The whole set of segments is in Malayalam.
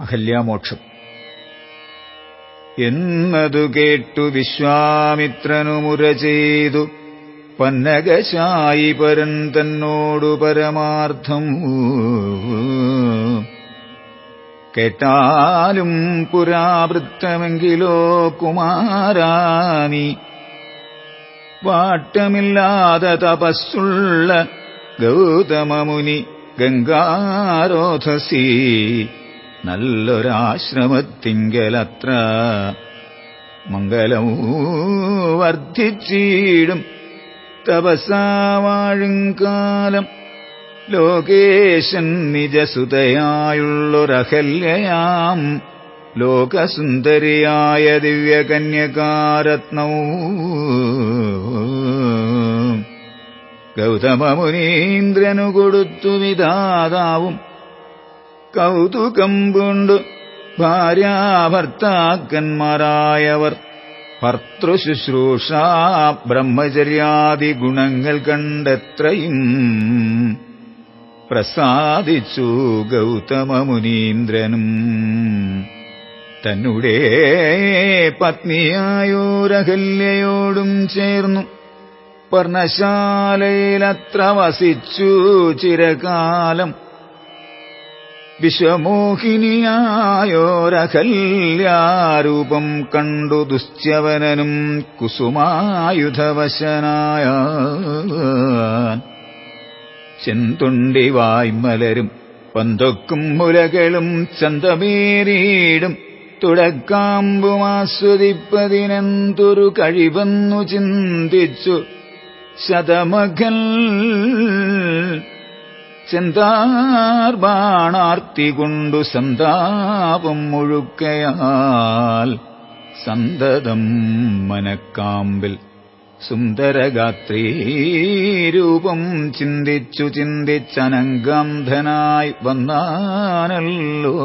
അഹല്യാമോക്ഷം. എന്നതു കേട്ടു വിശ്വാമിത്രനു മുര ചെയ്തു പന്നകശായി പരൻ തന്നോടു പരമാർത്ഥം. കേട്ടാലും പുരാവൃത്തമെങ്കിലോ കുമാരാനി വാട്ടമില്ലാതെ തപസ്സുള്ള ഗൗതമമുനി ഗംഗാരോധസി. നല്ലൊരാശ്രമത്തിങ്കലത്ര മംഗലമൂ വർദ്ധിച്ചീടും തപസാവാഴും കാലം. ലോകേശൻ നിജസുതയായുള്ളൊരഹല്യയാം. ലോകസുന്ദരിയായ ദിവ്യകന്യകാരത്നവും ഗൗതമമുനീന്ദ്രനു കൊടുത്തു വിധാതാവും. കൗതുകം കൊണ്ടു ഭാര്യാഭർത്താക്കന്മാരായവർ. ഭർത്തൃശുശ്രൂഷ ബ്രഹ്മചര്യാദി ഗുണങ്ങൾ കണ്ടെത്രയും. പ്രസാദിച്ചു ഗൗതമമുനീന്ദ്രനും. തന്നുടേ പത്നിയായോരഹല്യയോടും ചേർന്നു. പർണശാലയിലത്ര വസിച്ചു ചിരകാലം. വിശ്വമോഹിനിയായോരഹല്യാരൂപം കണ്ടു ദുശ്ചവനനും കുസുമായുധവശനായ ചെന്തുണ്ടി വായ്മലരും പന്തൊക്കും മുലകളും ചന്തമേരീടും തുടക്കാമ്പുമാസ്വദിപ്പതിനെന്തൊരു കഴിവെന്നു ചിന്തിച്ചു ശതമഖൽ ചെന്താർബാണാർത്തി കൊണ്ടു സന്താപം മുഴുക്കയാൽ സന്തതം മനക്കാമ്പിൽ സുന്ദരഗാത്രീരൂപം ചിന്തിച്ചു ചിന്തിച്ചനങ്കന്ധനായി വന്നാനല്ലോ.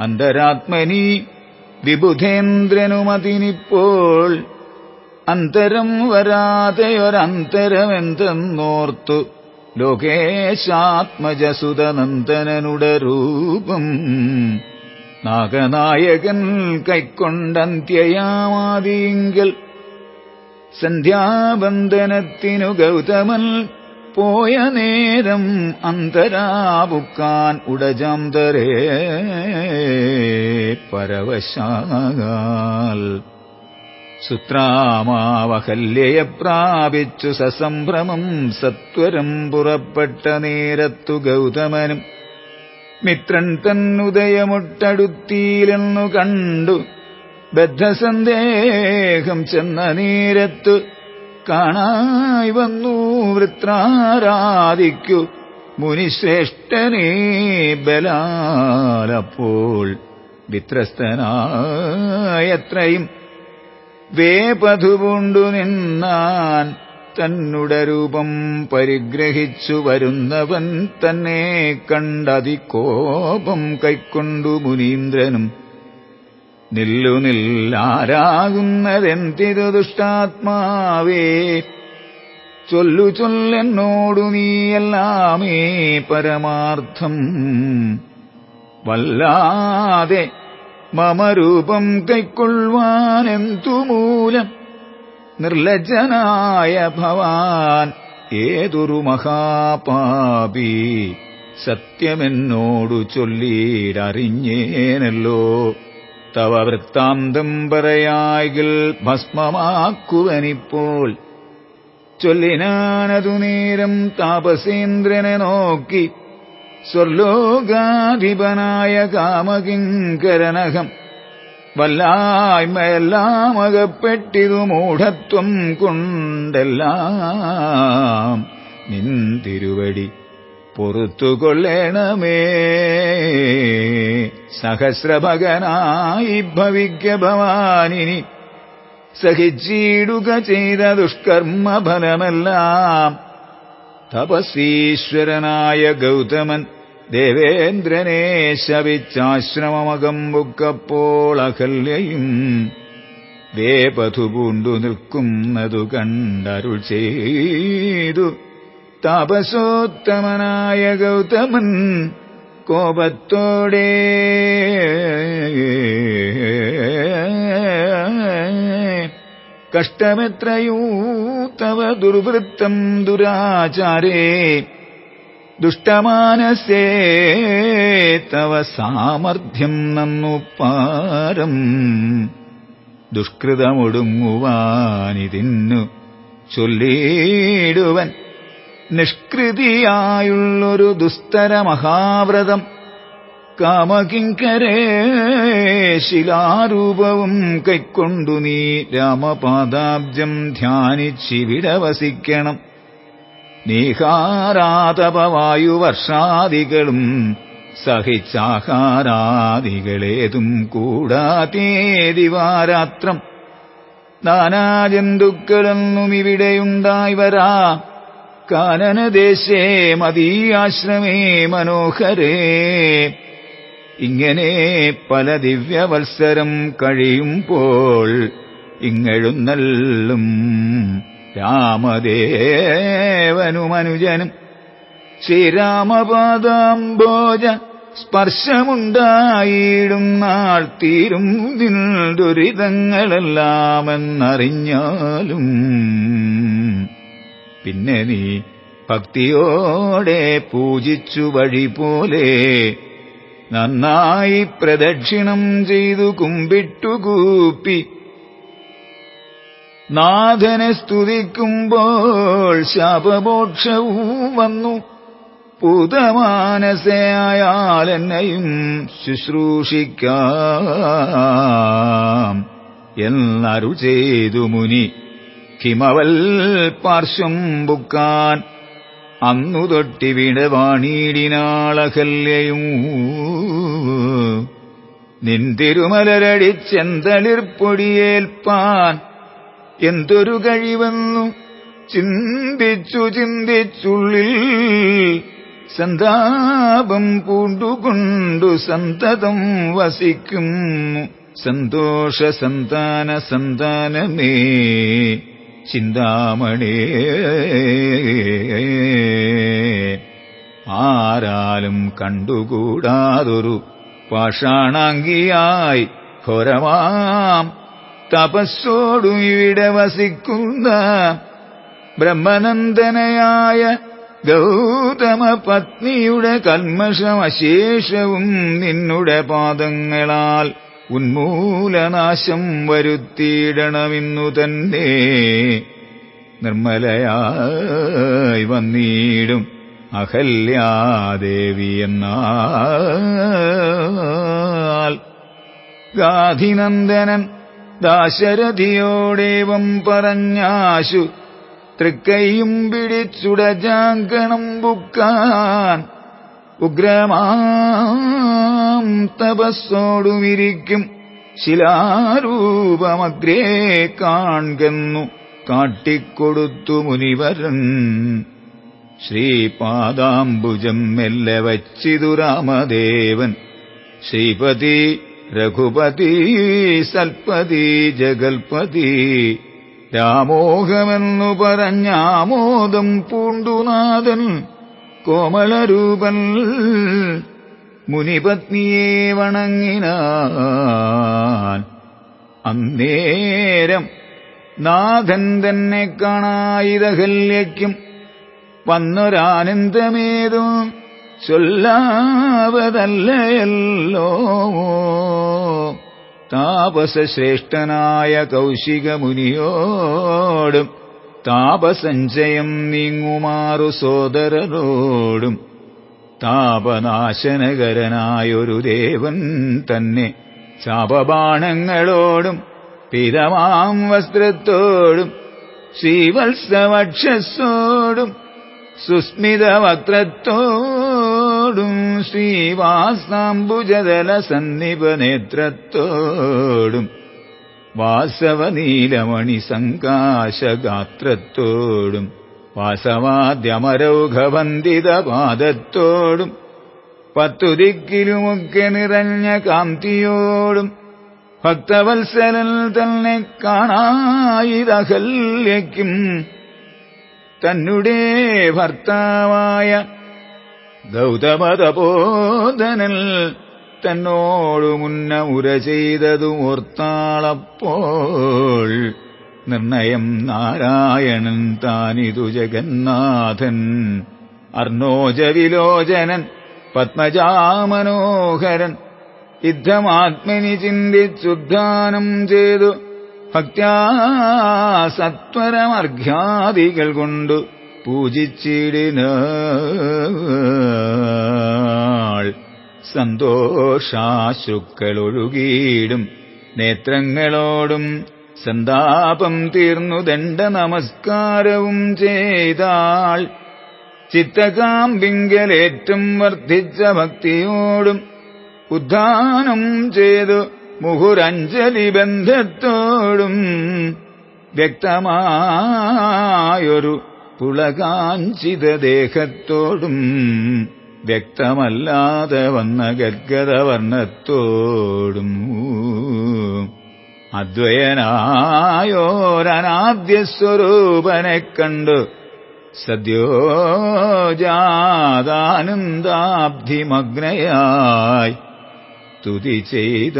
അന്തരാത്മനി വിബുധേന്ദ്രനുമതിനിപ്പോൾ അന്തരം വരാതെയൊരന്തരമെന്തെന്നോർത്തു ലോകേശാത്മജസുതനന്ദനനുടെ രൂപം നാഗനായകൻ കൈക്കൊണ്ടന്ത്യയാമാതിങ്കൽ സന്ധ്യാബന്ധനത്തിനു ഗൗതമൻ പോയ നേരം അന്തരാവുക്കാൻ ഉടജാന്തരേ പരവശാൽ സുത്രാമാവഹല്യയെ പ്രാപിച്ചു സസംഭ്രമം സത്വരം പുറപ്പെട്ട നേരത്തു ഗൗതമനും. മിത്രൻ തന്നുദയമുട്ടടുത്തിയിലെന്നു കണ്ടു. ബദ്ധസന്ദേഹം ചെന്ന നേരത്തു കാണായി വന്നു വൃത്രാരാധിക്കു. മുനിശ്രേഷ്ഠനേ ബലാലപ്പോൾ വിത്രസ്തനായത്രയും വേപതുപൂണ്ടു നിന്നാൻ തന്നുട രൂപം പരിഗ്രഹിച്ചു വരുന്നവൻ തന്നെ കണ്ടതികോപം കൈക്കൊണ്ടു മുനീന്ദ്രനും. നില്ലു നില്ലാരാകുന്നതെന്തിരു ദുഷ്ടാത്മാവേ? ചൊല്ലു ചൊല്ലെന്നോടു നീയെല്ലാമേ പരമാർത്ഥം. വല്ലാതെ മമരൂപം കൈക്കൊള്ളുവാനെന്തുമൂലം? നിർലജ്ജനായ ഭവാൻ ഏതൊരു മഹാപാപി സത്യമെന്നോടു ചൊല്ലിയിടറിഞ്ഞേനല്ലോ തവ വൃത്താന്തം പറയായിൽ ഭസ്മമാക്കുവനിപ്പോൾ. ചൊല്ലിനാനതു നേരം താപസേന്ദ്രനെ നോക്കി സ്വർലോകാധിപനായ കാമകിങ്കരനഹം. വല്ലായ്മയെല്ലാം അകപ്പെട്ടിതു മൂഢത്വം കൊണ്ടെല്ലാം നിന്തിരുവടി പൊറത്തുകൊള്ളണമേ. സഹസ്രഭകനായി ഭവിക്ക ഭവാനിനി സഹിച്ചിടുക ചെയ്ത ദുഷ്കർമ്മഫലമെല്ലാം തപസ്വീശ്വരനായ ഗൗതമൻ ദേവേന്ദ്രനെ ശവിച്ചാശ്രമമകം ബുക്കപ്പോൾ അഹല്യയും വേപഥു പൂണ്ടു നിൽക്കുന്നതു കണ്ടരുൾ ചെയ്തു. താപസോത്തമനായ ഗൗതമൻ കോപത്തോടെ കഷ്ടമെത്രയൂ തവ ദുർവൃത്തം ദുരാചാരേ ദുഷ്ടമാനസേ തവ സാമർഥ്യം നന്നു പാരം ദുഷ്കൃതമൊടുങ്ങുവാനിതിന്നു ചൊല്ലിയിടുവൻ. നിഷ്കൃതിയായുള്ളൊരു ദുസ്തര മഹാവ്രതം കാമകിങ്കരേ ശിലാരൂപവും കൈക്കൊണ്ടു നീ രാമപാദാബ്ജം ധ്യാനിച്ചിവിടെ വസിക്കണം നീഹാരാതപവായുവർഷാദികളും സഹിച്ചാഹാരാദികളേതും കൂടാതേ ദിവാരാത്രം നാനാജന്തുക്കളെന്നും ഇവിടെയുണ്ടായി വരാ കാനനദേശേ മതീയാശ്രമേ മനോഹരേ. ഇങ്ങനെ പല ദിവ്യവത്സരം കഴിയുമ്പോൾ ഇങ്ങഴുന്നല്ലും രാമദേവനുമനുജനും ശ്രീരാമപാദാംബോജ സ്പർശമുണ്ടായിടും നാൾ തീരും ദിൽ ദുരിതങ്ങളെല്ലാമെന്നറിഞ്ഞാലും. പിന്നെ നീ ഭക്തിയോടെ പൂജിച്ചു വഴി പോലെ നന്നായി പ്രദക്ഷിണം ചെയ്തു കുമ്പിട്ടുകൂപ്പി നാഥനെ സ്തുതിക്കുമ്പോൾ ശാപമോക്ഷവും വന്നു. പുതമാനസയായാൽ എന്നെയും ശുശ്രൂഷിക്കാം. എന്നരു ചെയ്തു മുനി കിമവൽ പാർശ്വം ബുക്കാൻ. അന്നു തൊട്ടിവിടെ വാണീടിനാളകല്യയും. നിന്തിരുമലരടിച്ചെന്തളിർപ്പൊടിയേൽപ്പാൻ എന്തൊരു കഴിവെന്നു ചിന്തിച്ചു ചിന്തിച്ചുള്ളിൽ സന്താപം പൂണ്ടുകൊണ്ടു സന്തതം വസിക്കുന്നു. സന്തോഷ സന്താന സന്താനമേ ചിന്താമണേ. ആരാലും കണ്ടുകൂടാതൊരു പാഷാണാങ്കിയായി ഘോരമാം തപസ്സോടു ഇവിടെ വസിക്കുന്ന ബ്രഹ്മനന്ദനയായ ഗൗതമ പത്നിയുടെ കൽമഷമശേഷവും നിന്നുടെ പാദങ്ങളാൽ ഉന്മൂലനാശം വരുത്തിയിടണമെന്നു തന്നെ നിർമ്മലയായി വന്നിടും അഹല്യാദേവി എന്നാൽ ഗാധിനന്ദനൻ ദാശരഥിയോടേവം പറഞ്ഞാശു തൃക്കൈയും പിടിച്ചുടജാങ്കണം ബുക്കാൻ. ഉഗ്രമാം തപസ്സോടുമിരിക്കും ശിലാരൂപമഗ്രേ കാൺകെന്നു കാട്ടിക്കൊടുത്തു മുനിവരൻ. ശ്രീപാദാംബുജം മെല്ലെ വച്ചിതു രാമദേവൻ. ശ്രീപതി രഘുപതി സൽപതി ജഗൽപതി രാമോഹമെന്നു പറഞ്ഞാമോദം പൂണ്ടുനാഥൻ കോമളരൂപൻ മുനിപത്നിയെ വണങ്ങിനാൻ. അന്നേരം നാഥൻ തന്നെ കാണായിതഹല്യയ്ക്കും വന്നൊരാനന്ദമേതും ചൊല്ലാവതല്ലയല്ലോ. താപസശ്രേഷ്ഠനായ കൗശിക മുനിയോടും താപസഞ്ചയം നീങ്ങുമാറു സോദരരോടും താപനാശനകരനായൊരു ദേവൻ തന്നെ ശാപബാണങ്ങളോടും പിതമാം വസ്ത്രത്തോടും ശ്രീവത്സവക്ഷസോടും സുസ്മിതവക്ത്രത്തോടും ശ്രീവാസാംബുജതല സന്നിപനേത്രത്തോടും വാസവനീലമണി സങ്കാശഗാത്രത്തോടും വാസവാദ്യമരൗഘവന്തിത പാദത്തോടും പത്തു ദിക്കിലുമൊക്കെ നിറഞ്ഞ കാന്തിയോടും ഭക്തവത്സരൽ തന്നെ കാണായിതഹല്യയ്ക്കും തന്നുടേ ഭർത്താവായ ഗൗതമതപോധനൽ തന്നോടു മുന്ന ഉര ചെയ്തതും ഓർത്താളപ്പോൾ നിർണയം നാരായണൻ താനിതു ജഗന്നാഥൻ. അർണോജവിലോചനൻ പത്മജാമനോഹരൻ യുദ്ധമാത്മനി ചിന്തിച്ചുദ്ധാനം ചെയ്തു ഭക്ത്യാ സത്വരമർഘ്യാദികൾ കൊണ്ടു പൂജിച്ചിടിനാൾ. സന്തോഷാശുക്കളൊഴുകിയിടും. നേത്രങ്ങളോടും സന്താപം തീർന്നു ദണ്ഡ നമസ്കാരവും ചെയ്താൾ. ചിത്തകാമ്പിങ്കലേറ്റം വർദ്ധിച്ച ഭക്തിയോടും ഉദ്ധാനം ചെയ്തു മുഹുരഞ്ജലി ബന്ധത്തോടും വ്യക്തമായൊരു പുളകാഞ്ചിത ദേഹത്തോടും വ്യക്തമല്ലാതെ വന്ന ഗദ്ഗതവർണത്തോടും അദ്വയനായോരനാദ്യസ്വരൂപനെ കണ്ടു സദ്യോജാതാനന്ദാബ്ധിമഗ്നയായി. തുതി ചെയ്ത